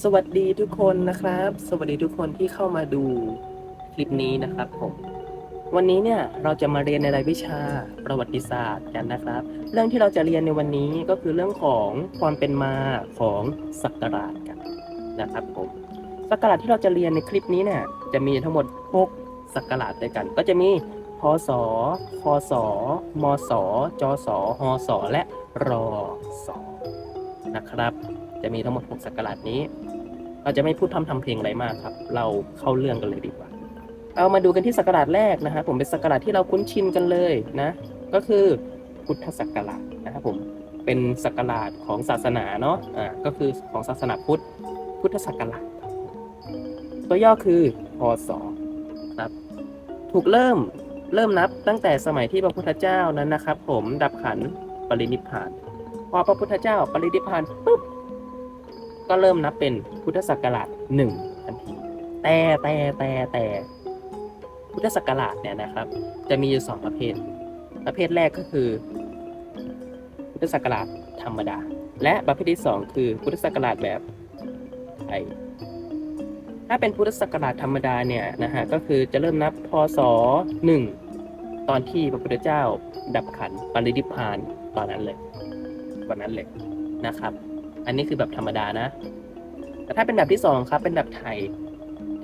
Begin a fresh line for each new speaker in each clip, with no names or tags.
สวัสดีทุกคนนะครับ สวัสดีทุกคนที่เข้ามาดูคลิปนี้นะครับผมวันนี้เนี่ยเราจะมาเรียนในรายวิชาประวัติศาสตร์กันนะครับ เรื่องที่เราจะเรียนในวันนี้ก็คือเรื่องของความเป็นมาของศักราชกันนะครับผมศักราชที่เราจะเรียนในคลิปนี้เนี่ยจะมีทั้งหมด6ศักราชด้วยกัน ก็จะมีพศคศมศจศหศและรศนะครับ จะมีทั้งหมด6ศักราชนี้ เราจะไม่พูดทำทำเพลงอะไรมากครับ เราเข้าเรื่องกันเลยดีกว่า เอามาดูกันที่ศักราชแรกนะครับผมเป็นศักราชที่เราคุ้นชินกันเลยนะ ก็คือพุทธศักราชนะครับผมเป็นศักราชของศาสนาเนาะอ่าก็คือของศาสนาพุทธพุทธศักราชครับตัวย่อคือพศครับถูกเริ่มเริ่มนับตั้งแต่สมัยที่พระพุทธเจ้านั้นนะครับ ผมดับขันปรินิพาน พอพระพุทธเจ้าปรินิพานปุ๊บ ก็เริ่มนับเป็นพุทธศักราชหนึ่งทันทีแต่แต่แต่แต่พุทธศักราชเนี่ยนะครับ จะมีอยู่สองประเภท ประเภทแรกก็คือ พุทธศักราชธรรมดา และประเภทที่สองคือพุทธศักราชแบบไทยถ้าเป็นพุทธศักราชธรรมดาเนี่ยนะฮะก็คือจะเริ่มนับพศหนึ่งตอนที่พระพุทธเจ้าดับขันปรินิพพานตอนนั้นเลยวันนั้นเลยนะครับ อันนี้คือแบบธรรมดานะ แต่ถ้าเป็นแบบที่สองครับ เป็นแบบไทย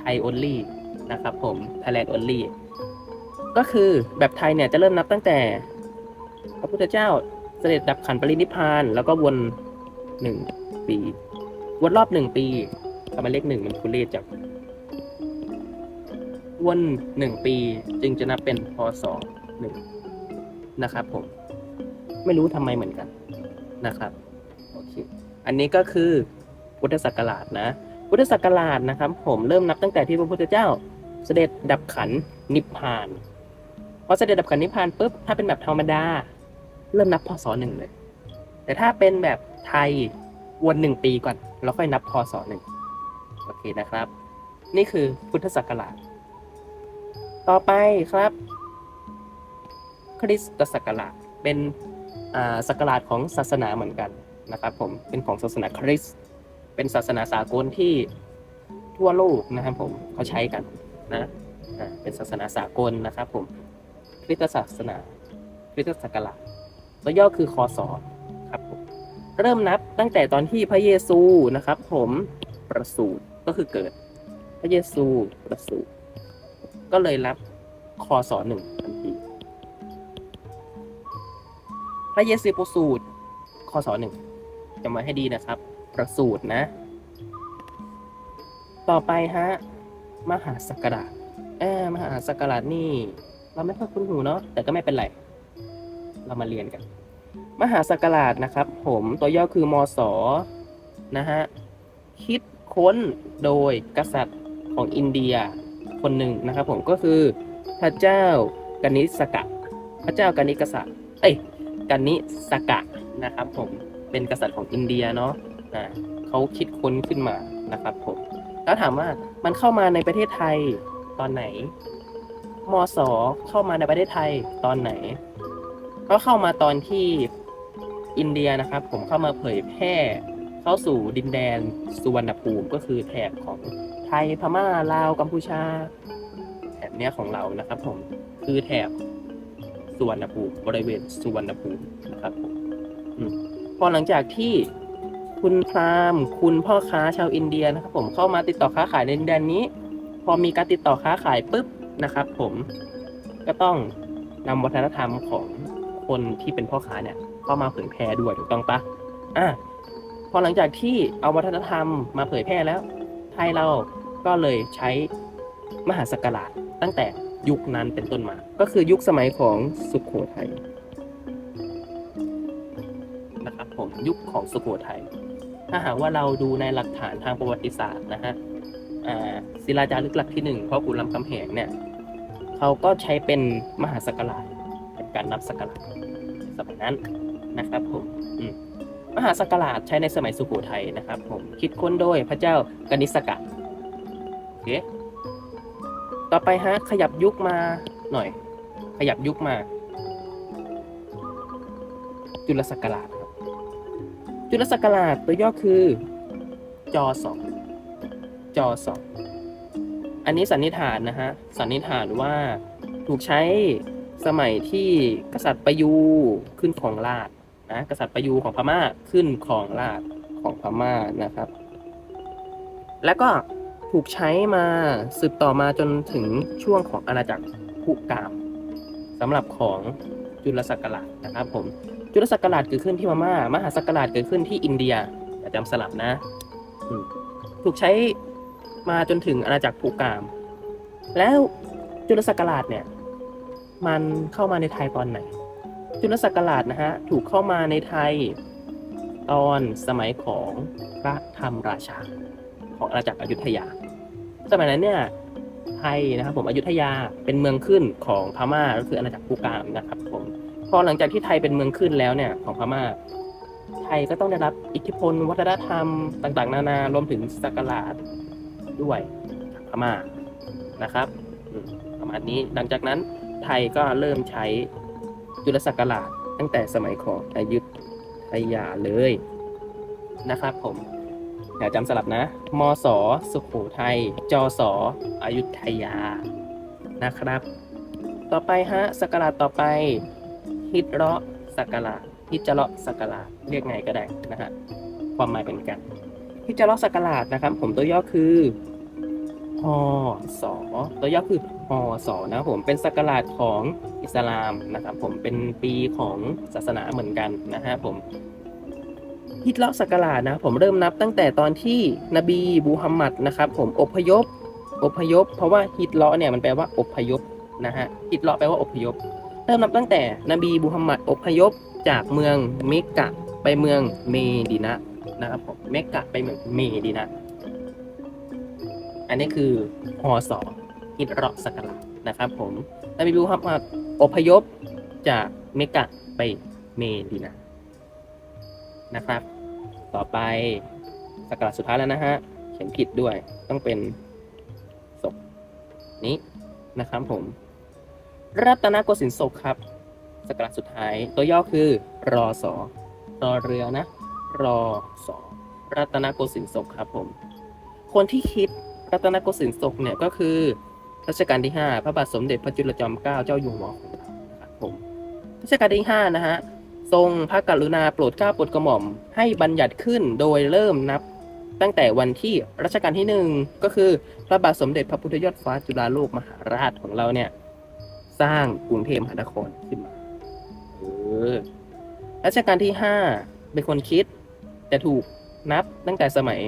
ไทย only นะครับผม Thailand only ก็คือแบบไทยเนี่ยจะเริ่มนับตั้งแต่ พระพุทธเจ้าเสด็จดับขันปรินิพาน แล้วก็วนหนึ่งปี วนรอบหนึ่งปีทำไมเลขหนึ่งมันคุเลศจังวนหนึ่งปีจึงจะนับเป็นพศหนึ่งนะครับผม ไม่รู้ทำไมเหมือนกันนะครับ โอเค อันนี้ก็คือพุทธศักราชนะพุทธศักราชนะครับ ผมเริ่มนับตั้งแต่ที่พระพุทธเจ้า เสด็จดับขันนิพพานพอเสด็จดับขันนิพพานปุ๊บถ้าเป็นแบบธรรมดา เริ่มนับพศหนึ่งเลย แต่ถ้าเป็นแบบไทยวนหนึ่งปีก่อนแล้วค่อยนับพศหนึ่งโอเคนะครับ นี่คือพุทธศักราช ต่อไปครับ คริสตศักราชเป็นอ่าศักราชของศาสนาเหมือนกัน นะครับผมเป็นของศาสนาคริสต์เป็นศาสนาสากลที่ทั่วโลกนะครับผมเขาใช้กันนะเป็นศาสนาสากลนะครับผมคริสตศาสนาคริสตศักราชตัวย่อคือคอสอครับผมเริ่มนับตั้งแต่ตอนที่พระเยซูนะครับ ผมประสูติก็คือเกิด พระเยซูประสูติก็เลยรับคอสอหนึ่งทันทีพระเยซูประสูติคศหนึ่ง จำไว้ให้ดีนะครับ ประสูตินะ ต่อไปฮะ มหาสักราชเออมหาสักราชนี่ เราไม่ค่อยคุ้นหูเนาะแต่ก็ไม่เป็นไร เรามาเรียนกัน มหาสักราชนะครับ ผมตัวย่อคือมศนะฮะคิดค้นโดยกษัตริย์ของอินเดียคนหนึ่งนะครับ ผมก็คือพระเจ้ากนิสกะ พระเจ้ากนิกษัตริย์เอ้ยกนิสกะนะครับผม เป็นกษัตริย์ของอินเดียเนาะอ่าเขาคิดค้นขึ้นมานะครับผมแล้วถามว่ามันเข้ามาในประเทศไทยตอนไหนมศเข้ามาในประเทศไทยตอนไหน ก็เข้ามาตอนที่อินเดียนะครับ ผมเข้ามาเผยแพร่เข้าสู่ดินแดนสุวรรณภูมิก็คือแถบของไทยพม่าลาวกัมพูชาแถบเนี้ยของเรานะครับ ผมคือแถบสุวรรณภูมิบริเวณสุวรรณภูมินะครับผมอม พอหลังจากที่คุณพราหมณ์คุณพ่อค้าชาวอินเดียนะครับ ผมเข้ามาติดต่อค้าขายในดินแดนนี้ พอมีการติดต่อค้าขายปุ๊บนะครับ ผมก็ต้องนำวัฒนธรรมของคนที่เป็นพ่อค้าเนี่ยเข้ามาเผยแพร่ด้วยถูกต้องปะอะพอหลังจากที่เอาวัฒนธรรมมาเผยแพร่แล้ว ไทยเราก็เลยใช้มหาสกราชตั้งแต่ยุคนั้นเป็นต้นมา ก็คือยุคสมัยของสุขโขทัย ยุคของสุโขทัย ถ้าหากว่าเราดูในหลักฐานทางประวัติศาสตร์นะฮะศิลาจารึกหลักที่หนึ่งพ่อขุนรามคำแหงเนี่ยเขาก็ใช้เป็นมหาสักราชเป็นการนับสักราชสมัยนั้นนะครับผมมหาสักราชใช้ในสมัยสุโขทัยนะครับผมคิดค้นโดยพระเจ้ากนิสกะโอเคต่อไปฮะขยับยุคมาหน่อย ขยับยุคมา จุลศักราชครับ จุลศักราชตัวย่อคือจอสองจอสองอันนี้สันนิษฐานนะฮะ สันนิษฐานว่าถูกใช้สมัยที่กษัตริย์ประยูขึ้นของราชนะกษัตริย์ประยูของพม่าขึ้นของราชของพม่านะครับ แล้วก็ถูกใช้มาสืบต่อมาจนถึงช่วงของอาณาจักรพุกามสำหรับของจุลศักราชนะครับผม จุลศักราชเกิดขึ้นที่พม่า มหาศักราชเกิดขึ้นที่อินเดียอย่าจำสลับนะถูกใช้มาจนถึงอาณาจักรพุกาม แล้วจุลศักราชเนี่ย มันเข้ามาในไทยตอนไหน จุลศักราชนะฮะ ถูกเข้ามาในไทยตอนสมัยของพระธรรมราชา ของอาณาจักรอยุธยา สมัยนั้นเนี่ยไทยนะครับผมอยุธยาเป็นเมืองขึ้นของพม่าก็คืออาณาจักรภูกามนะครับผม พอหลังจากที่ไทยเป็นเมืองขึ้นแล้วเนี่ยของพม่าไทยก็ต้องได้รับอิทธิพล วัฒนธรรมต่างๆ นานารวมถึงสักราชด้วยพม่านะครับประมาณนี้หลังจากนั้นไทยก็เริ่มใช้จุลศักราชตั้งแต่สมัยของอายุธยาเลยนะครับผมอย่าจำสลับนะมศสุขโขทัยจศอายุธยานะครับ ต่อไปฮะสกราชต่อไป ฮิตเราะสกราชฮิจเราะสกราชเรียกไงก็ได้นะฮะความหมายเป็นกันฮิจเราะสกราชนะครับ ผมตัวย่อคือฮอสอตัวย่อคือฮอสอนะครับผมเป็นสกราชของอิสลามนะครับ ผมเป็นปีของศาสนาเหมือนกันนะฮะผมฮิตเลาะศักราชนะผมเริ่มนับตั้งแต่ตอนที่นบีบูฮัมมัดนะครับ ผมอพยพอพยพ เพราะว่าฮิตเลาะเนี่ยมันแปลว่าอพยพนะฮะฮิตเลาะแปลว่าอพยพ เริ่มนับตั้งแต่นบีบูฮัมมัดอพยพจากเมืองเมกะไปเมืองเมดินะนะครับผมเมกะไปเมืองเมดินะ อันนี้คือฮอสอฮิตราะศักรานะครับผมนบีบูฮัมมัดอพยพจากเมกะไปเมดินะนะครับ ต่อไปสกราสุดท้ายแล้วนะฮะเขียนผิดด้วยต้องเป็นศพนี้นะครับผม รัตนโกสินทร์ศกครับสกราสุดท้ายตัวย่อคือรอสอรอเรือนะ รอสอรัตนโกสินทร์ศกครับผม คนที่คิดรัตนโกสินทร์ศกเนี่ยก็คือรัชกาลที่ 5 พระบาทสมเด็จพระจุลจอมเกล้าเจ้าอยู่หัวของเราครับผมรัชกาลที่ 5 นะฮะทรงพระกรุณาโปรดเกล้าโปรดกระหม่อม ให้บัญญัติขึ้นโดยเริ่มนับตั้งแต่วันที่รัชกาลที่หนึ่งก็คือพระบาทสมเด็จพระพุทธยอดฟ้าจุฬาโลกมหาราชของเราเนี่ย สร้างกรุงเทพมหานครขึ้นมาเออรัชกาลที่ห้าเป็นคนคิด แต่ถูกนับตั้งแต่สมัย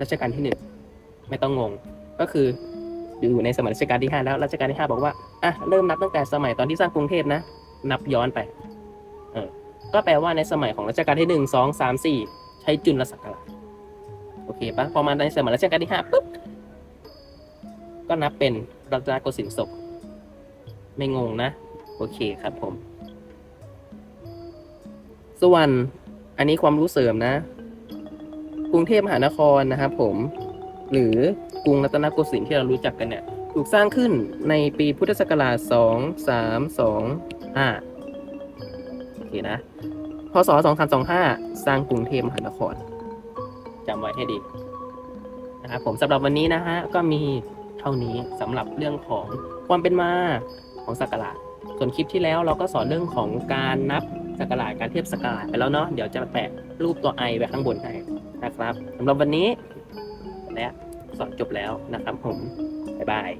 รัชกาลที่หนึ่งไม่ต้องงง ก็คืออยู่ในสมัยรัชกาลที่ห้าแล้วรัชกาลที่ห้าบอกว่าอะเริ่มนับตั้งแต่สมัยตอนที่สร้างกรุงเทพนะ นับย้อนไปเออก็แปลว่าในสมัยของรัชกาลที่หนึ่งสองสามสี่ใช้จุลศักราชโอเคปะพอมาในสมัยรัชกาลที่ห้าปุ๊บก็นับเป็นรัตนโกสินทร์ศก ไม่งงนะ โอเคครับผม ส่วน อันนี้ความรู้เสริมนะ กรุงเทพมหานครนะครับผม หรือกรุงรัตนโกสินทร์ที่เรารู้จักกันเนี่ย ถูกสร้างขึ้นในปีพุทธศักราชสองสามสองห้าโอเคนะ พศ 2325 สร้างกรุงเทพมหานครจำไว้ให้ดีนะครับผมสำหรับวันนี้นะฮะก็มีเท่านี้สำหรับเรื่องของความเป็นมา ของสักการะส่วนคลิปที่แล้วเราก็สอนเรื่องของการนับสักการะการเทียบสักการะไปแล้วเนาะเดี๋ยวจะแปะรูปตัวไอไว้ข้างบนให้นะครับสำหรับวันนี้และสอนจบแล้วนะครับผมบ๊ายบาย